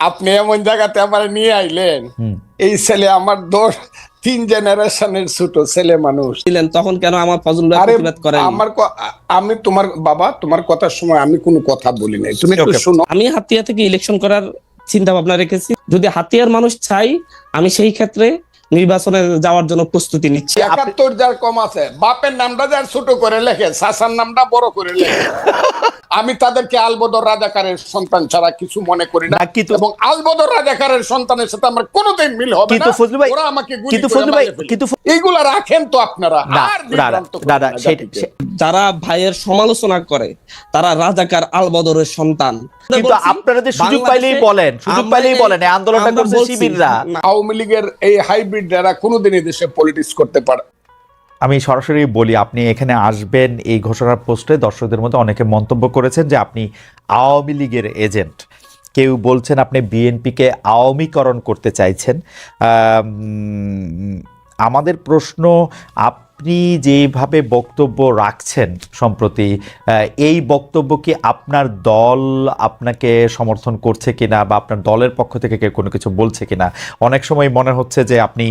আপনি এমন জায়গাতে আমার নিয়ে আইলেন। এই ছেলে আমার দোষ তিন জেনারেশনের ছোট ছেলে মানুষ। ছিলেন তখন কেন আমার ফজল প্রতিবাদ করেন আমার আমি তোমার বাবা তোমার কথার সময় আমি কোনো কথা বলি নাই। তুমি একটু শোনো। আমি হাতিয়া থেকে ইলেকশন করার চিন্তা ভাবনা রেখেছি। যদি হাতিয়ার মানুষ চাই আমি সেই ক্ষেত্রে নির্বাচনে যাওয়ার জন্য প্রস্তুতি নিচ্ছি। একাত্তর যার কম আছে বাপের নামটা যার ছোট করে লেখে সাসার নামটা বড় করে লেখে। আমি তাদেরকে আলবদর রাজাকারের সন্তান ছাড়া কিছু মনে করি না। কিন্তু- এবং আলবদর রাজাকারের সন্তানের সাথে আমার কোনোদিন মিল হবে কিন্তু না। ফজলু ভাই- ওরা আমাকে গুলি কিন্তু ফজলু ভাই- কিন্তু এইগুলা রাখেন তো আপনারা। আর। সে- যারা ভাইয়ের সমালোচনা করে তারা রাজাকার আলবদরের সন্তান। কিন্তু আপনারা যে সুযোগ পাইলেই বলেন সুযোগ পাইলেই বলেন এই আন্দোলনটা করছে শিবিররা। আওয়ামী লীগের এই হাইব্রিড যারা কোনোদিনই দেশে পলিটিক্স করতে পারে আমি সরাসরি বলি, আপনি এখানে আসবেন এই ঘোষণার পোস্টে। দর্শকদের মধ্যে অনেকে মন্তব্য করেছেন যে আপনি আওয়ামী লীগের এজেন্ট। কেউ বলছেন আপনি বিএনপিকে আওয়ামীকরণ করতে চাইছেন। আমাদের প্রশ্ন আপনি যেভাবে বক্তব্য রাখছেন সম্প্রতি এই বক্তব্য কি আপনার দল আপনাকে সমর্থন করছে কিনা বা আপনার দলের পক্ষ থেকে কেউ কোনো কিছু বলছে কিনা? অনেক সময় মনে হচ্ছে যে আপনি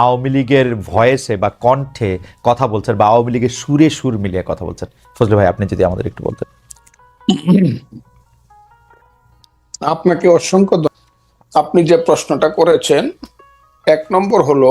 আওয়ামী লীগের ভয়েসে বা কণ্ঠে কথা বলছেন বা আওয়ামী লীগের সুরে সুর মিলিয়ে কথা বলছেন। ফজলু ভাই, আপনি যদি আমাদের একটু বলতেন। আপনাকে অসংখ্য আপনি যে প্রশ্নটা করেছেন, এক নম্বর হলো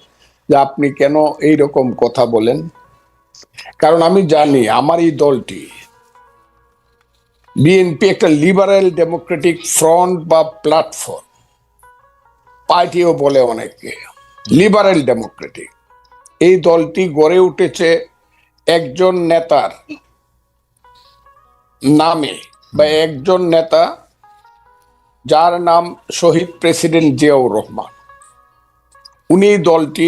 যে আপনি কেন এই রকম কথা বলেন? কারণ আমি জানি আমার এই দলটি বিএনপি একটা লিবারেল ডেমোক্রেটিক ফ্রন্ট বা প্ল্যাটফর্ম পার্টিও বলে অনেকে লিবারেল ডেমোক্রেটিক এই দলটি গড়ে উঠেছে একজন নেতার নামে বা একজন নেতা যার নাম শহীদ প্রেসিডেন্ট জিয়াউর রহমান। উনি দলটি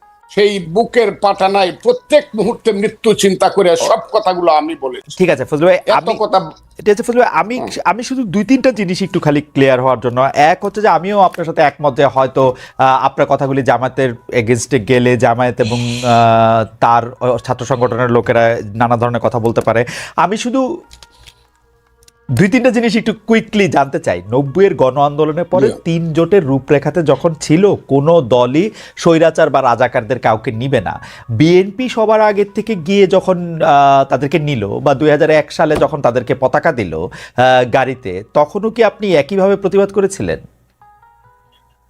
সেই বুকের পাটা নাই প্রত্যেক মুহূর্তে মৃত্যু চিন্তা করে সব কথাগুলো আমি বলেছি ঠিক আছে ফজলু ভাই এত আমি কথা এটা হচ্ছে ফজলু ভাই, আমি আমি শুধু দুই তিনটা জিনিস একটু খালি ক্লিয়ার হওয়ার জন্য। এক হচ্ছে যে আমিও আপনার সাথে একমত যে হয়তো আপনার কথাগুলি জামায়াতের এগেনস্টে গেলে জামায়াত এবং তার ছাত্র সংগঠনের লোকেরা নানা ধরনের কথা বলতে পারে। আমি শুধু দুই তিনটা জিনিস একটু কুইকলি জানতে চাই। নব্বইয়ের গণ আন্দোলনের পরে তিন জোটের রূপরেখাতে যখন ছিল কোনো দলই স্বৈরাচার বা রাজাকারদের কাউকে নিবে না। বিএনপি সবার আগের থেকে গিয়ে যখন তাদেরকে নিল বা দু হাজার এক সালে যখন তাদেরকে পতাকা দিল গাড়িতে তখনও কি আপনি একইভাবে প্রতিবাদ করেছিলেন?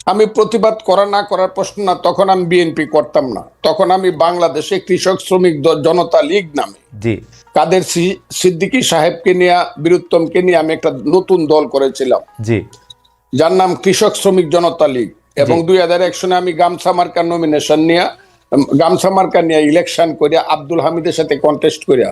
আমি প্রতিবাদ করা না করার প্রশ্ন না তখন আমি বিএনপি করতাম না। তখন আমি বাংলাদেশে কৃষক শ্রমিক জনতা লীগ নামে। কাদের সিদ্দিকী সাহেবকে নিয়ে বীরুত্তমকে নিয়ে আমি একটা নতুন দল করেছিলাম। জি। যার নাম কৃষক শ্রমিক জনতা লীগ। এবং দুই হাজার এক সনে আমি গামছা মার্কার নমিনেশন নিয়ে গামছা মার্কা নিয়ে ইলেকশন করিয়া আব্দুল হামিদের সাথে কন্টেস্ট করিয়া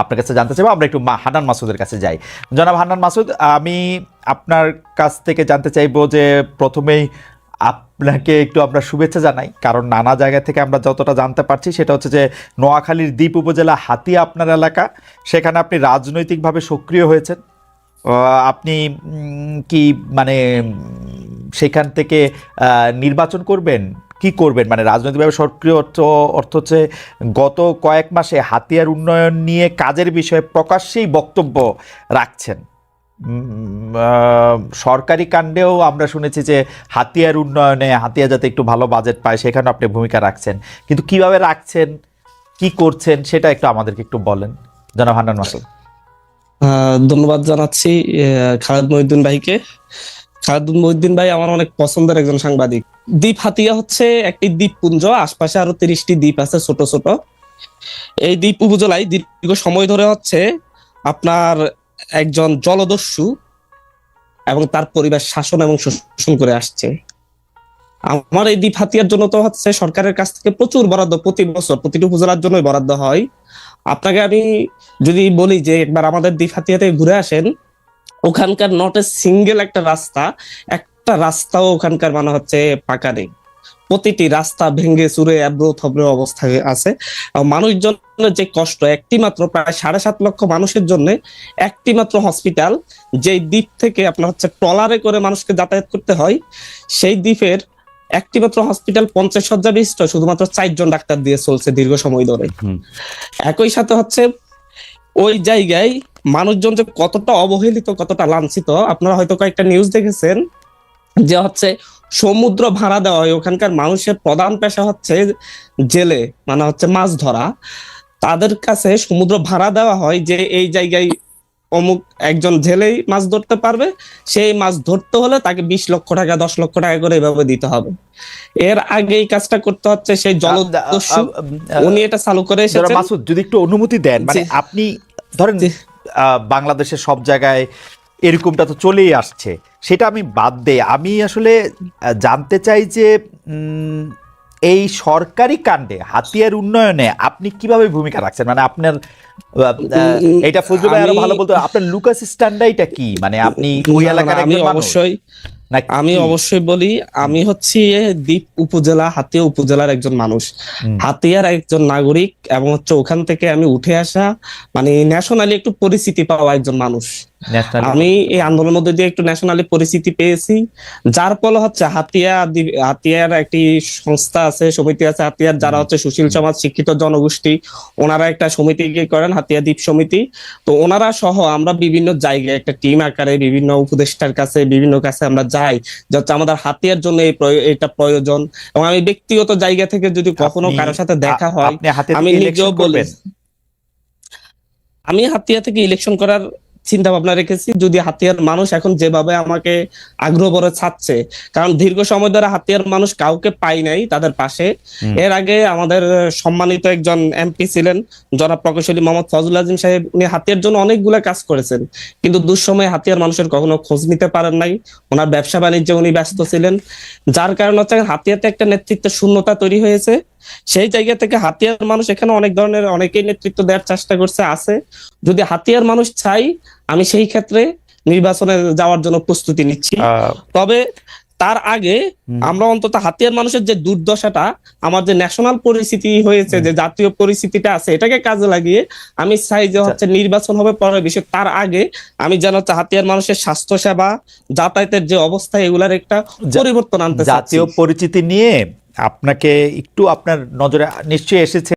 আপনার কাছে জানতে চাইব, আমরা একটু হান্নান মাসুদের কাছে যাই। জনাব হান্নান মাসুদ, আমি আপনার কাছ থেকে জানতে চাইব যে প্রথমেই আপনাকে একটু আমরা শুভেচ্ছা জানাই, কারণ নানা জায়গা থেকে আমরা যতটা জানতে পারছি, সেটা হচ্ছে যে নোয়াখালীর দ্বীপ উপজেলা হাতিয়া আপনার এলাকা, সেখানে আপনি রাজনৈতিকভাবে সক্রিয় হয়েছেন। আপনি কি মানে সেখান থেকে নির্বাচন করবেন? কি করবেন? মানে রাজনৈতিকভাবে সক্রিয় অর্থ অর্থ হচ্ছে গত কয়েক মাসে হাতিয়ার উন্নয়ন নিয়ে কাজের বিষয়ে প্রকাশ্যেই বক্তব্য রাখছেন। সরকারি কাণ্ডেও আমরা শুনেছি যে হাতিয়ার উন্নয়নে হাতিয়া যাতে একটু ভালো বাজেট পায় সেখানে আপনি ভূমিকা রাখছেন। কিন্তু কীভাবে রাখছেন? কি করছেন? সেটা একটু আমাদেরকে একটু বলেন। জনাব মাসুদ। ধন্যবাদ জানাচ্ছি খালেদ মহিউদ্দিন ভাইকে। খালেদ মহিউদ্দিন ভাই আমার অনেক পছন্দের একজন সাংবাদিক। দ্বীপ হাতিয়া হচ্ছে একটি দ্বীপপুঞ্জ, আশপাশে আরও তিরিশটি দ্বীপ আছে ছোট ছোট। এই দ্বীপ উপজেলায় দীর্ঘ সময় ধরে হচ্ছে আপনার একজন জলদস্যু এবং তার পরিবার শাসন এবং শোষণ করে আসছে। আমার এই দ্বীপ হাতিয়ার জন্য তো হচ্ছে সরকারের কাছ থেকে প্রচুর বরাদ্দ প্রতি বছর, প্রতিটি উপজেলার জন্যই বরাদ্দ হয়। আপনাকে আমি যদি বলি যে একবার আমাদের দ্বীপ হাতিয়াতে ঘুরে আসেন ওখানকার নট এ সিঙ্গেল একটা রাস্তা একটা রাস্তাও ওখানকার মানে হচ্ছে পাকা নেই। প্রতিটি রাস্তা ভেঙে চুরে এব্রো থব্র অবস্থায় আছে। মানুষজনের যে কষ্ট একটি মাত্র প্রায় সাড়ে সাত লক্ষ মানুষের জন্য একটি মাত্র হসপিটাল যেই দ্বীপ থেকে আপনার হচ্ছে ট্রলারে করে মানুষকে যাতায়াত করতে হয় সেই দ্বীপের একটি মাত্র হসপিটাল পঞ্চাশ শয্যা বিশিষ্ট শুধুমাত্র চারজন ডাক্তার দিয়ে চলছে দীর্ঘ সময় ধরে। একই সাথে হচ্ছে ওই জায়গায় মানুষজন যে কতটা অবহেলিত, কতটা লাঞ্ছিত, আপনারা হয়তো কয়েকটা নিউজ দেখেছেন যে হচ্ছে সমুদ্র ভাড়া দেওয়া হয় ওখানকার মানুষের প্রধান পেশা হচ্ছে জেলে মানে হচ্ছে মাছ ধরা। তাদের কাছে সমুদ্র ভাড়া দেওয়া হয় যে এই জায়গায় অমুক একজন জেলেই মাছ ধরতে পারবে সেই মাছ ধরতে হলে তাকে বিশ লক্ষ টাকা দশ লক্ষ টাকা করে এভাবে দিতে হবে। এর আগে এই কাজটা করতে হচ্ছে সেই জলদস্যু উনি এটা চালু করে এসেছেন। মাসুদ যদি একটু অনুমতি দেন মানে আপনি ধরেন বাংলাদেশের সব জায়গায় এরকমটা তো চলেই আসছে। সেটা আমি বাদ দেই আমি আসলে জানতে চাই যে উম, এই সরকারি কাণ্ডে হাতিয়ার উন্নয়নে আপনি কীভাবে ভূমিকা রাখছেন? মানে আপনার এটা ফজলু ভাই আরও ভালো বলতে আপনার লুকাস স্ট্যান্ডাইটা কি? মানে আপনি ওই এলাকার আমি? অবশ্যই আমি অবশ্যই বলি আমি হচ্ছি দ্বীপ উপজেলা হাতিয়া উপজেলার একজন মানুষ। হাতিয়ার একজন নাগরিক এবং হচ্ছে ওখান থেকে আমি উঠে আসা মানে ন্যাশনালি একটু পরিচিতি পাওয়া একজন মানুষ। আমি এই আন্দোলনের মধ্যে দিয়ে একটু ন্যাশনালি পরিচিতি পেয়েছি। যার ফলে হচ্ছে হাতিয়া হাতিয়ার একটি সংস্থা আছে সমিতি আছে হাতিয়ার যারা হচ্ছে সুশীল সমাজ শিক্ষিত জনগোষ্ঠী ওনারা একটা সমিতি করেন হাতিয়া দ্বীপ সমিতি। তো ওনারা সহ আমরা বিভিন্ন জায়গায় একটা টিম আকারে বিভিন্ন উপদেষ্টার কাছে বিভিন্ন কাছে আমরা যাই যে হচ্ছে আমাদের হাতিয়ার জন্য এই এটা প্রয়োজন। এবং আমি ব্যক্তিগত জায়গা থেকে যদি কখনো কারোর সাথে দেখা হয় আমি নিজেও বলি আমি হাতিয়া থেকে ইলেকশন করার চিন্তা ভাবনা রেখেছি যদি হাতিয়ার মানুষ এখন যেভাবে আমাকে আগ্রহ ভরে ছাড়ছে কারণ দীর্ঘ সময় ধরে হাতিয়ার মানুষ কাউকে পাই নাই তাদের পাশে। এর আগে আমাদের সম্মানিত একজন এমপি ছিলেন জনাব প্রকৌশলী মোহাম্মদ ফজল আজিম সাহেব। উনি হাতিয়ার জন্য অনেকগুলো কাজ করেছেন কিন্তু দুঃসময়ে হাতিয়ার মানুষের কখনো খোঁজ নিতে পারেন নাই। ওনার ব্যবসা বাণিজ্যে উনি ব্যস্ত ছিলেন যার কারণে হচ্ছে হাতিয়াতে একটা নেতৃত্বের শূন্যতা তৈরি হয়েছে। সেই জায়গা থেকে হাতিয়ার মানুষ এখানে অনেক ধরনের অনেকেই নেতৃত্ব দেওয়ার চেষ্টা করছে আছে। যদি হাতিয়ার মানুষ চাই আমি সেই ক্ষেত্রে নির্বাচনে যাওয়ার জন্য প্রস্তুতি নিচ্ছি। তবে তার আগে আমরা অন্তত হাতিয়ার মানুষের যে দুর্দশাটা আমার যে ন্যাশনাল পরিস্থিতি হয়েছে যে জাতীয় পরিস্থিতিটা আছে এটাকে কাজে লাগিয়ে আমি চাই যে হচ্ছে নির্বাচন হবে পরের বিষয় তার আগে আমি যেন হচ্ছে হাতিয়ার মানুষের স্বাস্থ্য সেবা যাতায়াতের যে অবস্থা এগুলার একটা পরিবর্তন আনতে জাতীয় পরিচিতি নিয়ে আপনাকে একটু আপনার নজরে নিশ্চয়ই এসেছে।